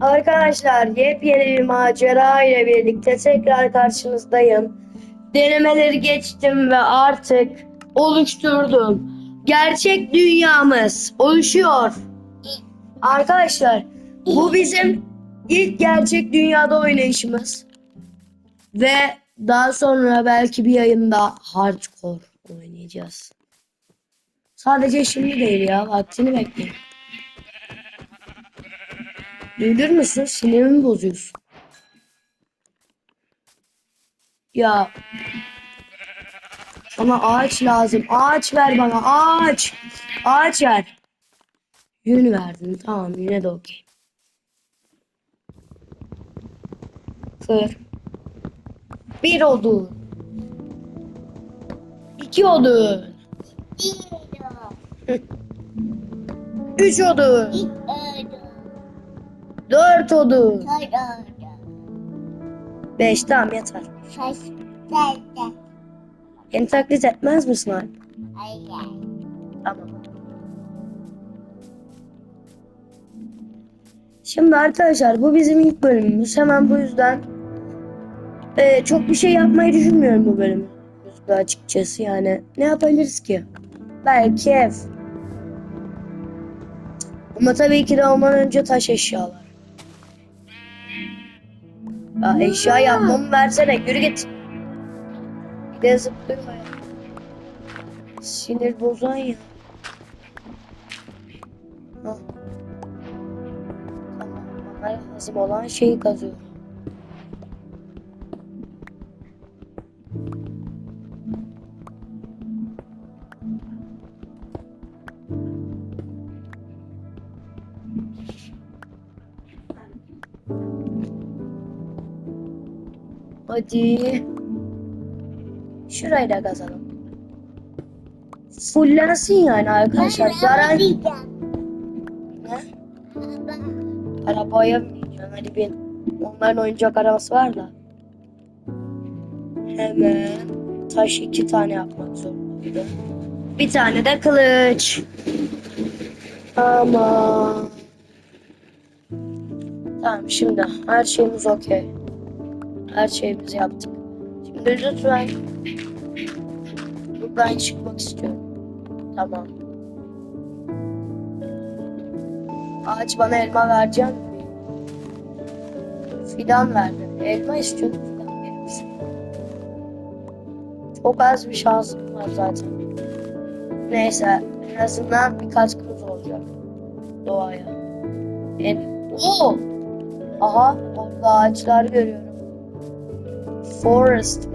Arkadaşlar yepyeni bir macera ile birlikte tekrar karşınızdayım. Denemeleri geçtim ve artık oluşturdum. Gerçek dünyamız oluşuyor. Arkadaşlar bu bizim ilk gerçek dünyada oynayışımız. Ve daha sonra belki bir yayında hardcore oynayacağız. Sadece şimdi değil ya vaktini bekleyin. Duyulur musun? Sinirimi bozuyorsun. Ya. Bana ağaç lazım. Ağaç ver bana. Ağaç. Ağaç ver. Yün verdin. Tamam yine de okey. Kır. Bir odun. İki odun. Üç odun. Dört odun. Beş tamam yeter. Beni taklit etmez misin abi? Tamam. Şimdi arkadaşlar bu bizim ilk bölümümüz. Hemen bu yüzden e, çok bir şey yapmayı düşünmüyorum bu bölümü. Açıkçası yani. Ne yapabiliriz ki? Belki ev. Ama tabii ki de ondan önce taş eşyalar. Ya eşya yapmamı versene. Yürü git. Bir de zıplıyor ya. Sinir bozan ya. Hah. Tamam. Bana lazım olan şeyi kazıyorum. Hadi. Şurayı da kazalım. Fullensin yani arkadaşlar. Zarar... Ne? Arabaya bineceğim. Hadi bin. Onların oyuncak arabası var da. Hemen taş iki tane yapmak zorundayım. Bir tane de kılıç. Ama Tamam şimdi her şeyimiz okey. Her şeyimizi yaptık. Şimdi lütfen buradan çıkmak istiyorum. Tamam. Ağaç bana elma verecek mi? Fidan verdi. Elma istiyorum. Fidan? Çok az bir şansım var zaten. Neyse. En azından bir katkımız olacak. Doğaya. En... Oo! Aha. Orada ağaçlar görüyorum. Forest?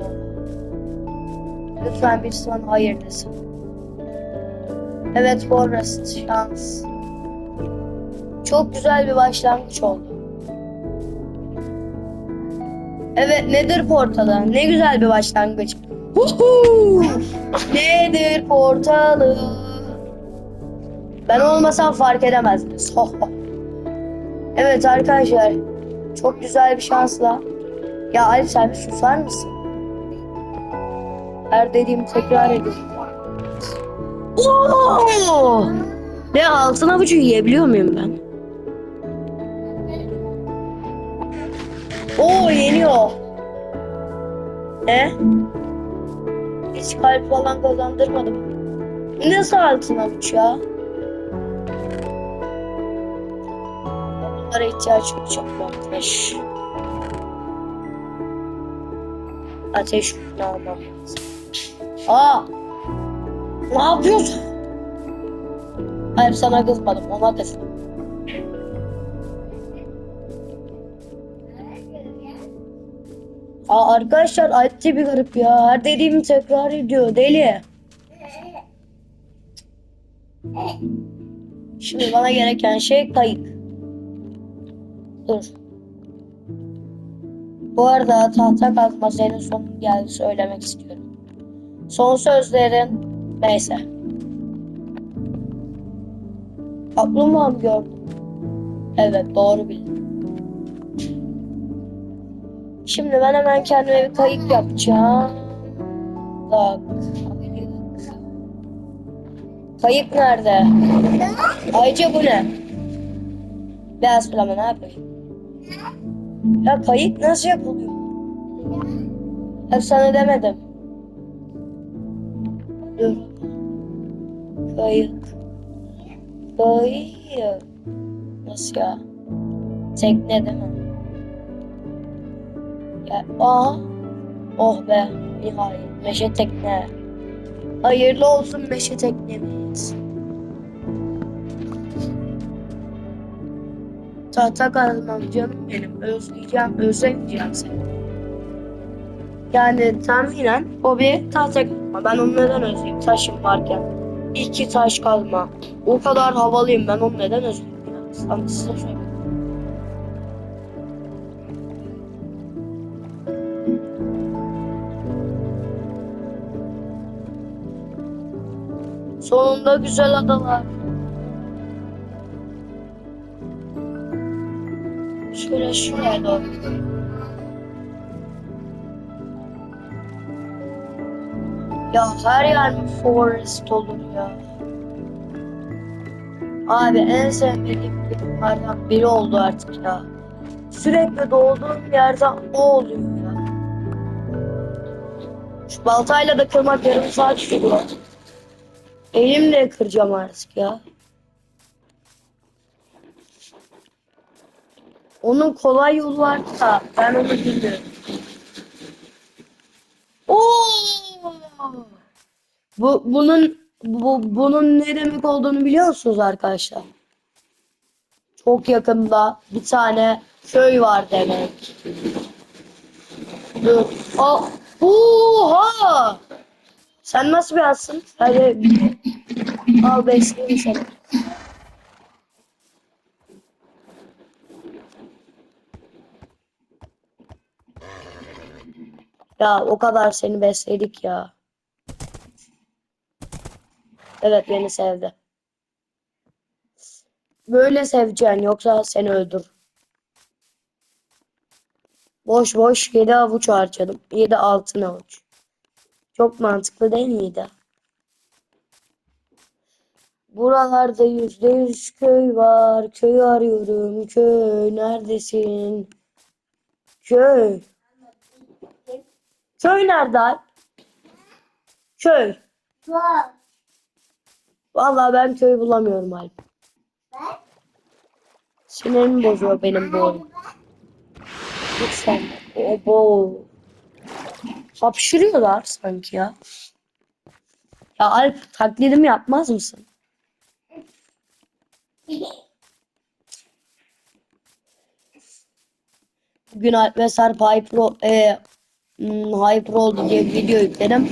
Lütfen birisi bana hayır desin. Evet Forest. Şans. Çok güzel bir başlangıç oldu. Evet nedir portalı? Ne güzel bir başlangıç. Huhu! nedir portalı? Ben olmasam fark edemezdiniz. Evet arkadaşlar. Çok güzel bir şansla. Ya Alp sen bir susar mısın? Her dediğimi tekrar edeyim. Oo! Ne altın avucu yiyebiliyor muyum ben? Oo yeniyor. Ne? Hiç kalp falan kazandırmadım. Nasıl altın avuç ya? Bunlara ihtiyaç olacak bu ateş. Ateş ne almam lazım. Aa! Ne yapıyorsun? Hayır sana kızmadım ona kızdım. Aa, arkadaşlar Alp de bir garip ya. Her dediğimi tekrar ediyor. Deli. Şimdi bana gereken şey kayık. Dur. Bu arada tahta kazma senin sonun geldi söylemek istiyorum. Son sözlerin neyse. Kaplumbağa mı gördün? Evet doğru bildin. Şimdi ben hemen kendime bir kayık yapacağım. Bak. Kayık. Kayık nerede? Ayrıca bu ne? Beyaz plama ne yapayım? Ya kayık nasıl yapılıyor? Hep sana demedim. Dur. Kayık. Kayık. Nasıl ya? Tekne değil mi? Ya, aa. Oh be. Nihayet. Meşe tekne. Hayırlı olsun meşe teknemiz. Tahta kazmam canım benim. Özleyeceğim, özlemeyeceğim seni. Yani tahminen o bir tahta kazma. Ben onu neden özleyeyim taşım varken? İki taş kazma. O kadar havalıyım ben onu neden özleyeyim? Sana size söyleyeyim. Sonunda güzel adalar. Şöyle şuraya doğru. Ya her yer mi forest olur ya? Abi en sevmediğim filmlerden biri oldu artık ya. Sürekli doğduğum yerde o oluyor ya. Şu baltayla da kırmak yarım saat sürüyor. Elimle kıracağım artık ya. Onun kolay yolu var da ben onu bilmiyorum. Oo! Bu bunun bu bunun ne demek olduğunu biliyor musunuz arkadaşlar? Çok yakında bir tane köy var demek. Dur. Aa, oha! Sen nasıl bir atsın? Hadi al besleyeyim seni. Ya o kadar seni besledik ya. Evet beni sevdi. Böyle seveceksin yoksa seni öldür. Boş boş 7 avuç harcadım. 7 altın avuç. Çok mantıklı değil miydi? Buralarda yüzde yüz köy var. Köy arıyorum. Köy neredesin? Köy. Köy nerede? Alp? Köy. Var. Vallahi ben köy bulamıyorum Alp. Sinirimi bozuyor benim bu oyun. Git sen. Obo. Hapşırıyorlar sanki ya. Ya Alp taklidimi yapmaz mısın? Bugün Alp ve Sarp Hyper, e, Hyper oldu diye video yükledim.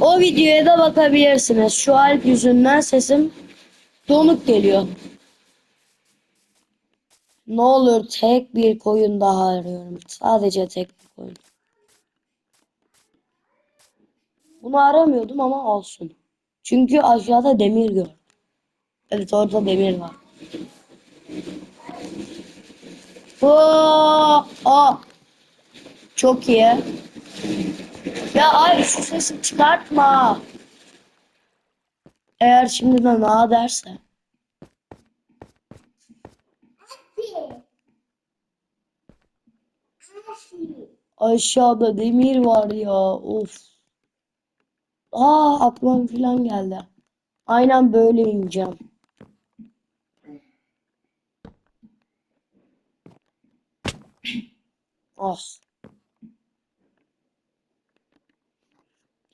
O videoya da bakabilirsiniz. Şu Alp yüzünden sesim donuk geliyor. Ne olur tek bir koyun daha arıyorum. Sadece tek bir koyun. Bunu aramıyordum ama olsun. Çünkü aşağıda demir gördüm. Evet orada demir var. Oo, aa. Çok iyi. Ya ay şu sesi çıkartma. Eğer şimdiden aa derse. Aşağıda demir var ya. Of. Aa aklıma falan geldi. Aynen böyle ineceğim. Ah.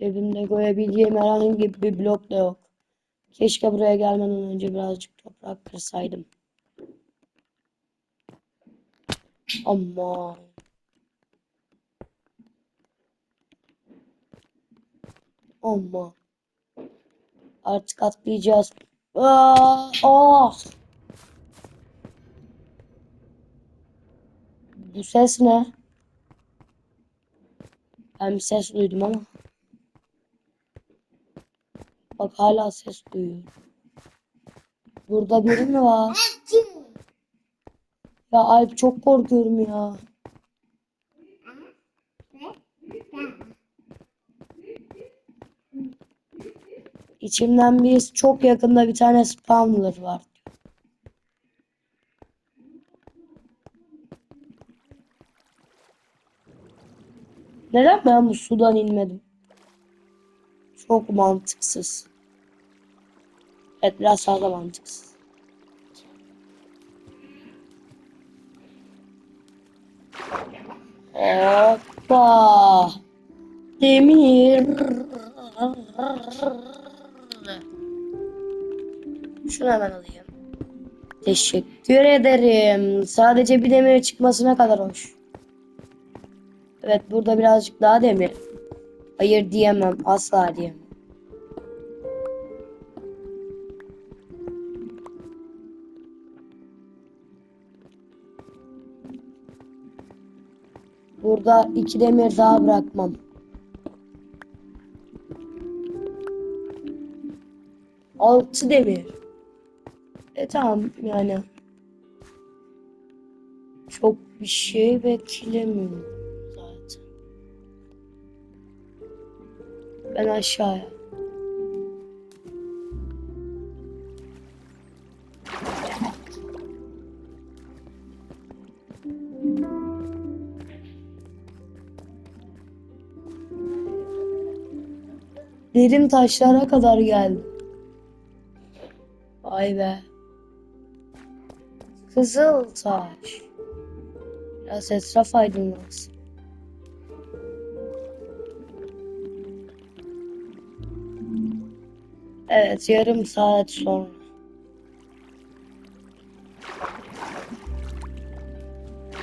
Cebimde koyabileceğim herhangi bir blok da yok. Keşke buraya gelmeden önce birazcık toprak kırsaydım. Aman. Aman. Artık atlayacağız. Aa, ah. Bu ses ne? Ben bir ses duydum ama. Bak hala ses duyuyorum. Burada biri mi var? Ya Alp çok korkuyorum ya. İçimden bir çok yakında bir tane spawner var. Neden ben bu sudan inmedim? Çok mantıksız. Evet biraz fazla mantıksız. Hoppa. Demir. Şunu hemen alayım. Teşekkür ederim. Sadece bir demir çıkmasına kadar hoş. Evet burada birazcık daha demir. Hayır diyemem. Asla diyemem. Burada iki demir daha bırakmam. Altı demir. E tamam yani. Çok bir şey beklemiyorum zaten. Ben aşağıya. Derin taşlara kadar geldim. Vay be. Kızıl taş. Biraz etraf aydınlansın. Evet, yarım saat sonra.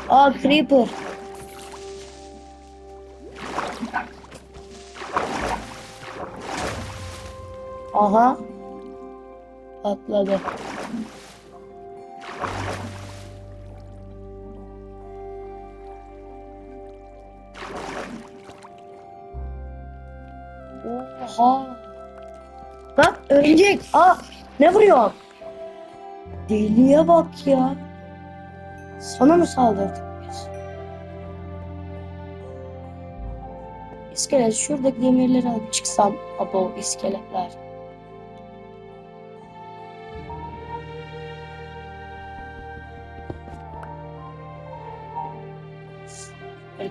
Aa, Creeper. Aha. Patladı. Oha. Bak örümcek. Aa ne vuruyor? Deliye bak ya. Sana mı saldırdık biz? İskelet şuradaki demirleri alıp çıksam. Abo iskeletler.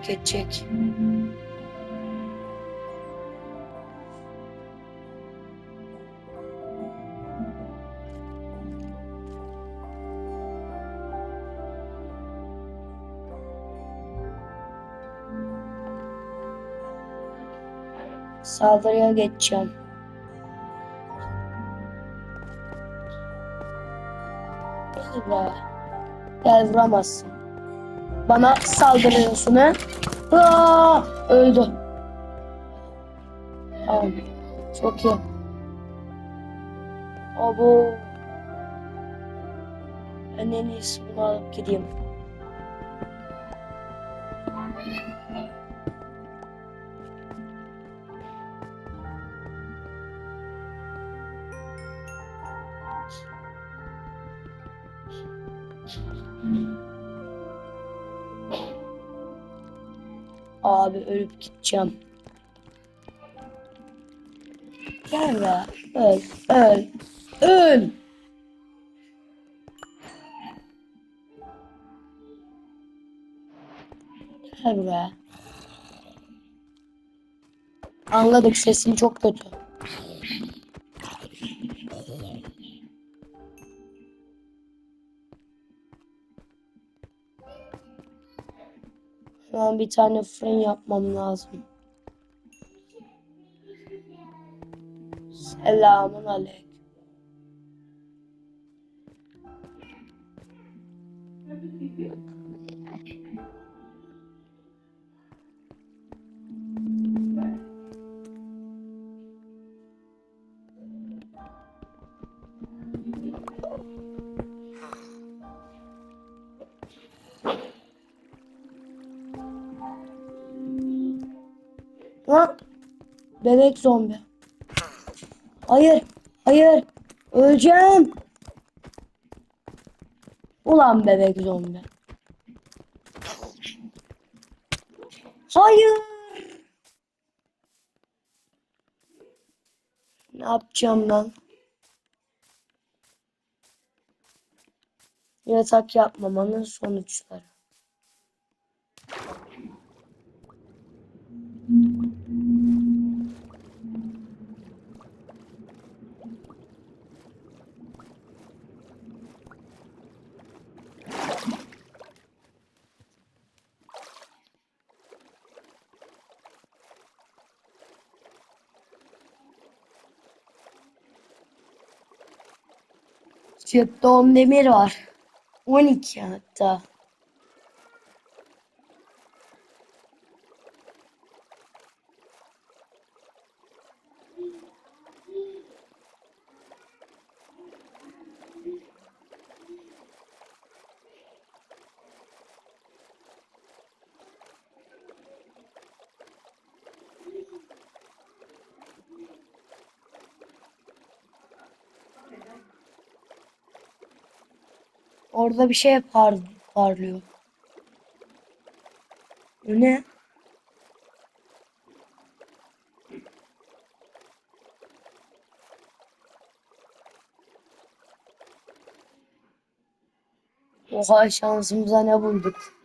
Edecek. Saldırıya geçeceğim. Gel vuramazsın. Bana saldırıyorsun ha? Aa, öldü. Tamam. Çok iyi. Abo. Ben en iyisi bunu alıp gideyim. Abi ölüp gideceğim. Gel be. Öl. Öl. Öl. Gel buraya. Anladık sesin çok kötü. An bir tane fren yapmam lazım. Selamun aleyküm. Ha? Bebek zombi. Hayır. Hayır. Öleceğim. Ulan bebek zombi. Hayır. Ne yapacağım ben? Yatak yapmamanın sonuçları. Cepte 10 demir var. 12 hatta. Orada bir şey par parlıyor. Bu ne? Oha şansımıza ne bulduk.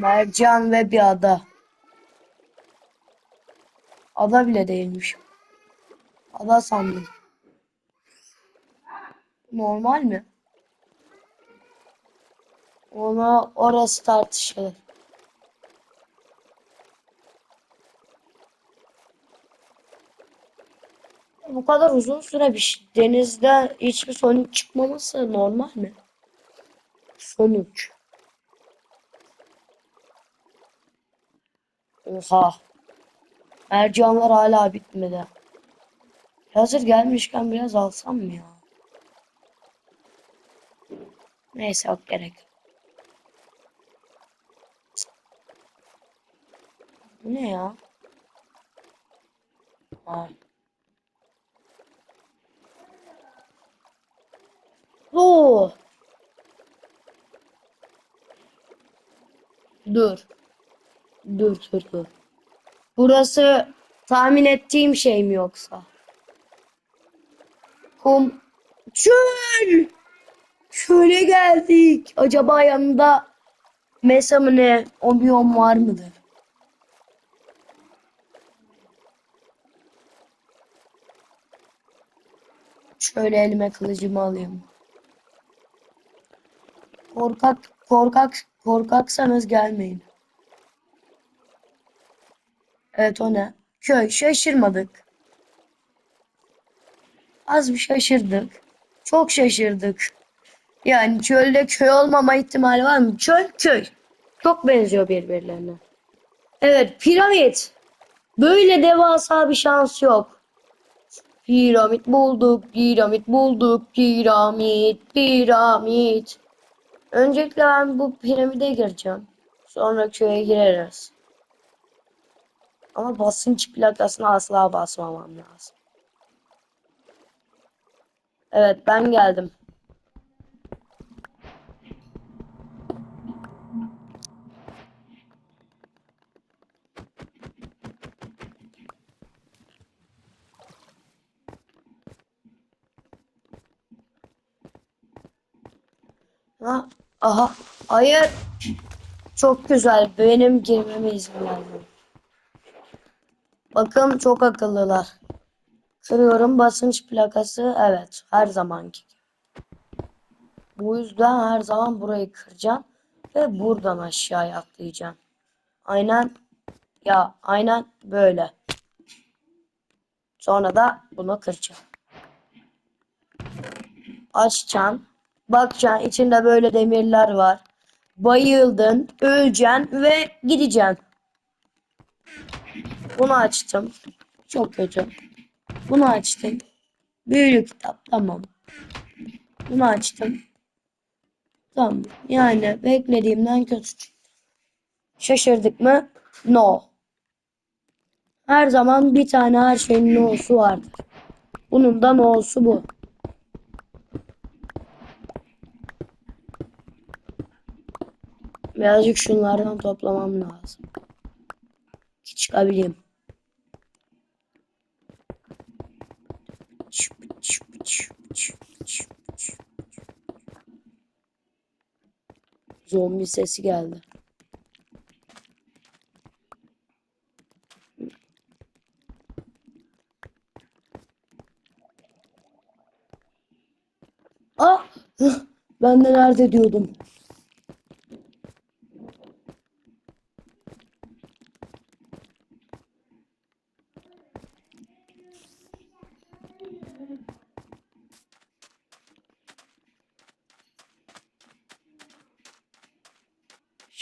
Mercan ve bir ada. Ada bile değilmiş. Ada sandım. Normal mi? Ona orası tartışılır. Bu kadar uzun süre bir şey- denizde hiçbir sonuç çıkmaması normal mi? Sonuç. Oha. Mercanlar hala bitmedi. Hazır gelmişken biraz alsam mı ya? Neyse yok gerek. Bu ne ya? Aa. Oo. Dur. Dur dur dur. Burası tahmin ettiğim şey mi yoksa? Kum. Çöl. Şöyle geldik. Acaba yanında Mesa mı ne? O var mıdır? Şöyle elime kılıcımı alayım. Korkak, korkak, korkaksanız gelmeyin. Evet o ne? Köy şaşırmadık. Az bir şaşırdık. Çok şaşırdık. Yani çölde köy olmama ihtimali var mı? Çöl köy. Çok benziyor birbirlerine. Evet piramit. Böyle devasa bir şans yok. Piramit bulduk, piramit bulduk, piramit, piramit. Öncelikle ben bu piramide gireceğim. Sonra köye gireriz. Ama basınç plakasına asla basmamam lazım. Evet ben geldim. Ha, aha, hayır. Çok güzel. Benim girmeme izin verdi. Bakın çok akıllılar. Kırıyorum basınç plakası. Evet, her zamanki. Bu yüzden her zaman burayı kıracağım ve buradan aşağıya atlayacağım. Aynen ya aynen böyle. Sonra da bunu kıracağım. Açacaksın. Bakacaksın içinde böyle demirler var. Bayıldın, öleceksin ve gideceksin. Bunu açtım. Çok kötü. Bunu açtım. Büyülü kitap tamam. Bunu açtım. Tamam. Yani beklediğimden kötü çıktı. Şaşırdık mı? No. Her zaman bir tane her şeyin no'su vardır. Bunun da no'su bu. Birazcık şunlardan toplamam lazım. Ki çıkabileyim. Zombi sesi geldi. Aa! Ben de nerede diyordum.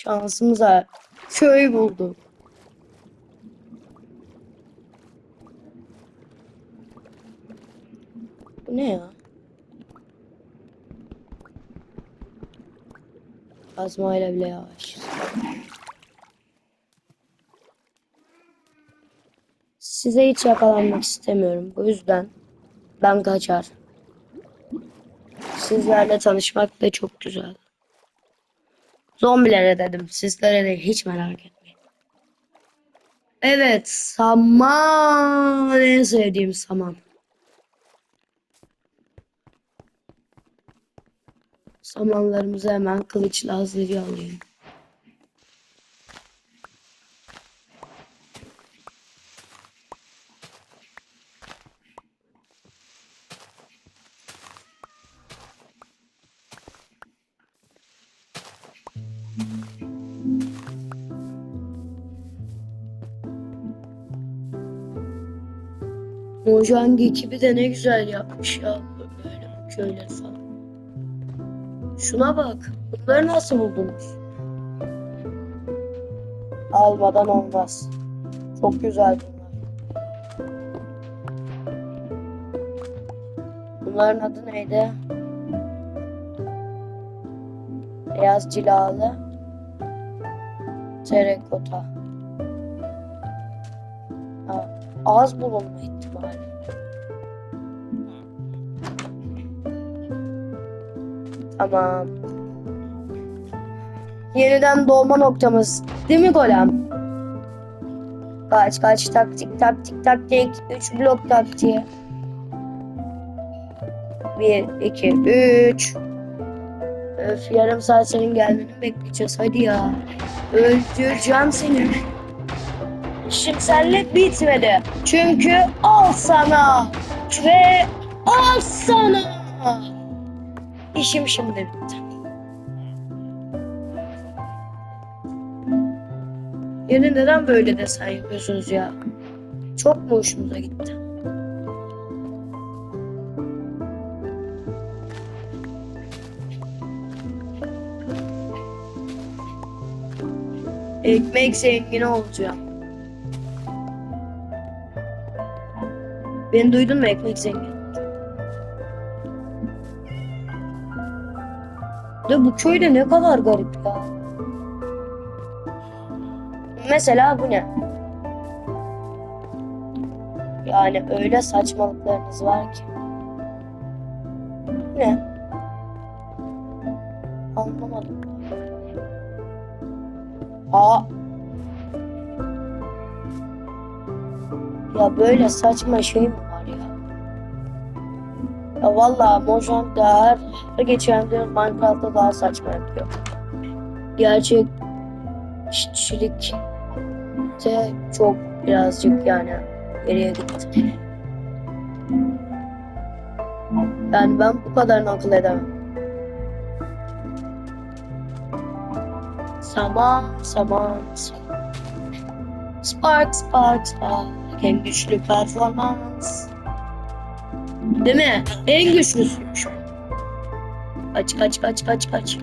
Şansımıza köy bulduk. Bu ne ya? Kazmayla bile yavaş. Size hiç yakalanmak istemiyorum. Bu yüzden ben kaçar. Sizlerle tanışmak da çok güzel. Zombilere dedim. Sizlere de hiç merak etmeyin. Evet, saman en sevdiğim saman. Samanlarımızı hemen kılıçla hızlıca Mojang ekibi de ne güzel yapmış ya. Böyle köyler falan. Şuna bak. Bunları nasıl buldunuz? Almadan olmaz. Çok güzel bunlar. Bunların adı neydi? Beyaz cilalı. Terekota. Ha, az bulunma ihtimali. Tamam. Yeniden doğma noktamız. Değil mi golem? Kaç kaç taktik taktik taktik. 3 blok taktiği. 1, 2, 3. Öf yarım saat senin gelmeni bekleyeceğiz. Hadi ya. Öldüreceğim seni. İşim seninle bitmedi. Çünkü al sana. Ve al sana. İşim şimdi bitti. Yine neden böyle desen yapıyorsunuz ya? Çok mu hoşumuza gitti? Ekmek zengini olacağım. Beni duydun mu ekmek zengini? De bu köyde ne kadar garip ya. Mesela bu ne? Yani öyle saçmalıklarınız var ki. Ne? Anlamadım. Aa. Ya böyle saçma şey mi var ya? Ya vallahi Mojang da her, her geçen gün Minecraft'ta daha saçma yapıyor. Gerçek işçilik de çok birazcık yani geriye gitti. Yani ben bu kadarını akıl edemem. Saman, saman, saman. Spark, spark, spark. En güçlü performans. Değil mi? En güçlüsüymüş. Kaç, kaç, kaç, kaç, kaç.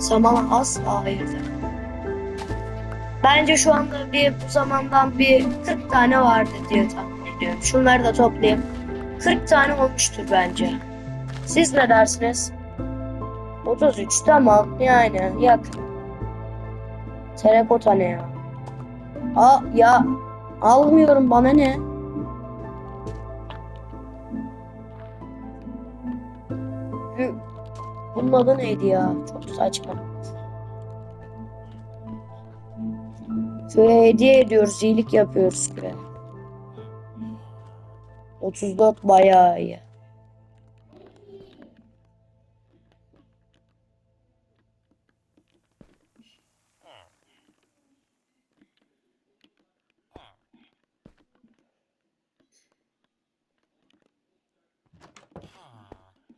Saman asla hayır demem. Bence şu anda bir bu zamandan bir 40 tane vardı diye tahmin ediyorum. Şunları da toplayayım. 40 tane olmuştur bence. Siz ne dersiniz? 33 tamam yani yakın. Terakota ne ya? Aa ya almıyorum bana ne? Hı, Bunun adı neydi ya? Çok saçma. Köye hediye ediyoruz, iyilik yapıyoruz köye. 34 bayağı iyi.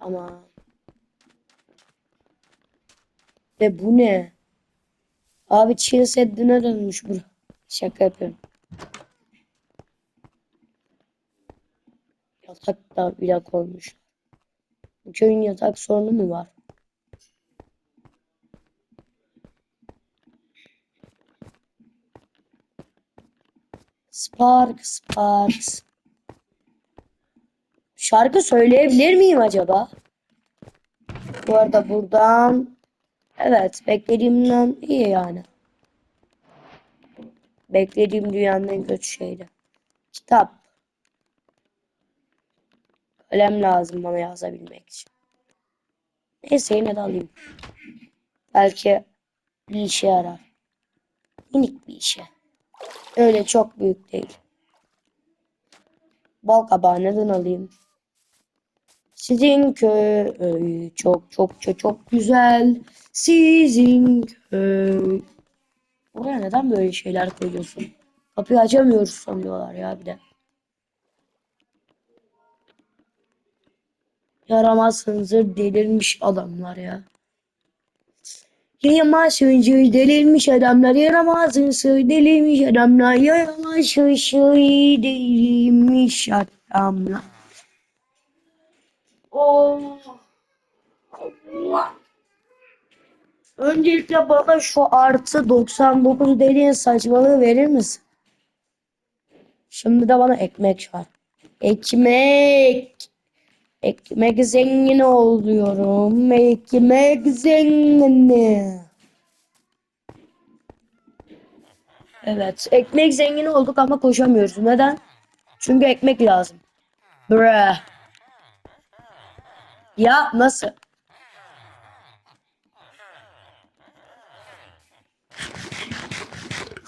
Ama. Ve bu ne? Abi Çin Seddi'ne dönmüş bu. Şaka yapıyorum. Yatak da bile koymuş. Bu köyün yatak sorunu mu var? Spark, Spark, Şarkı söyleyebilir miyim acaba? Bu arada buradan evet beklediğimden iyi yani. Beklediğim dünyanın en kötü şeydi. Kitap. Kalem lazım bana yazabilmek için. Neyse yine de alayım. Belki bir işe yarar. Minik bir işe. Öyle çok büyük değil. Bal kabağı neden alayım? Sizin köy çok çok çok çok güzel. Sizin köy. Oraya neden böyle şeyler koyuyorsun? Kapıyı açamıyoruz sanıyorlar ya bir de. Yaramazsınızdır delirmiş adamlar ya. Yaramazsınız delirmiş adamlar. Yaramazsınız delirmiş adamlar. Yaramazsınız delirmiş adamlar. Oh. Allah. Öncelikle bana şu artı 99 dediğin saçmalığı verir misin? Şimdi de bana ekmek şart. Ekmek. Ekmek zengin oluyorum. Ekmek zengini. Evet. Ekmek zengini olduk ama koşamıyoruz. Neden? Çünkü ekmek lazım. Bre. Ya nasıl?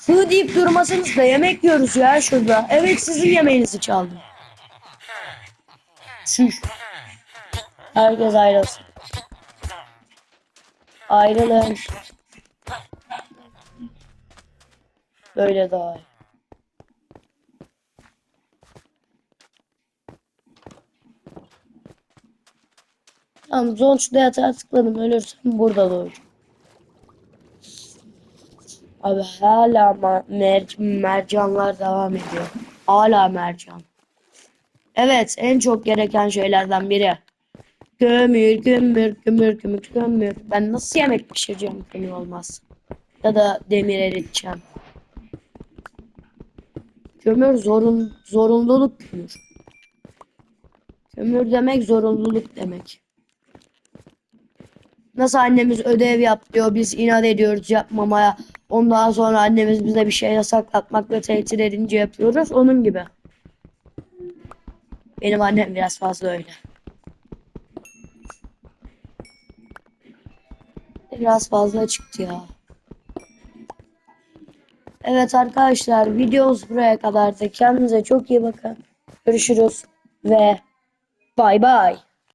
Hı deyip durmasanız da yemek yiyoruz ya şurada. Evet sizin yemeğinizi çaldım. Şuş. Herkes ayrılsın. Ayrılın. Böyle daha iyi. Tamam Zonç'da yatağa tıkladım. Ölürsem burada doğacağım. Abi hala mer mercanlar devam ediyor. Hala mercan. Evet en çok gereken şeylerden biri. Kömür, kömür, kömür, kömür, kömür. Ben nasıl yemek pişireceğim kömür olmaz. Ya da demir eriteceğim. Kömür zorun, zorunluluk kömür. Kömür demek zorunluluk demek. Nasıl annemiz ödev yap diyor biz inat ediyoruz yapmamaya. Ondan sonra annemiz bize bir şey yasaklatmak ve tehdit edince yapıyoruz. Onun gibi. Benim annem biraz fazla öyle. Biraz fazla çıktı ya. Evet arkadaşlar videomuz buraya kadardı. Kendinize çok iyi bakın. Görüşürüz ve bay bay.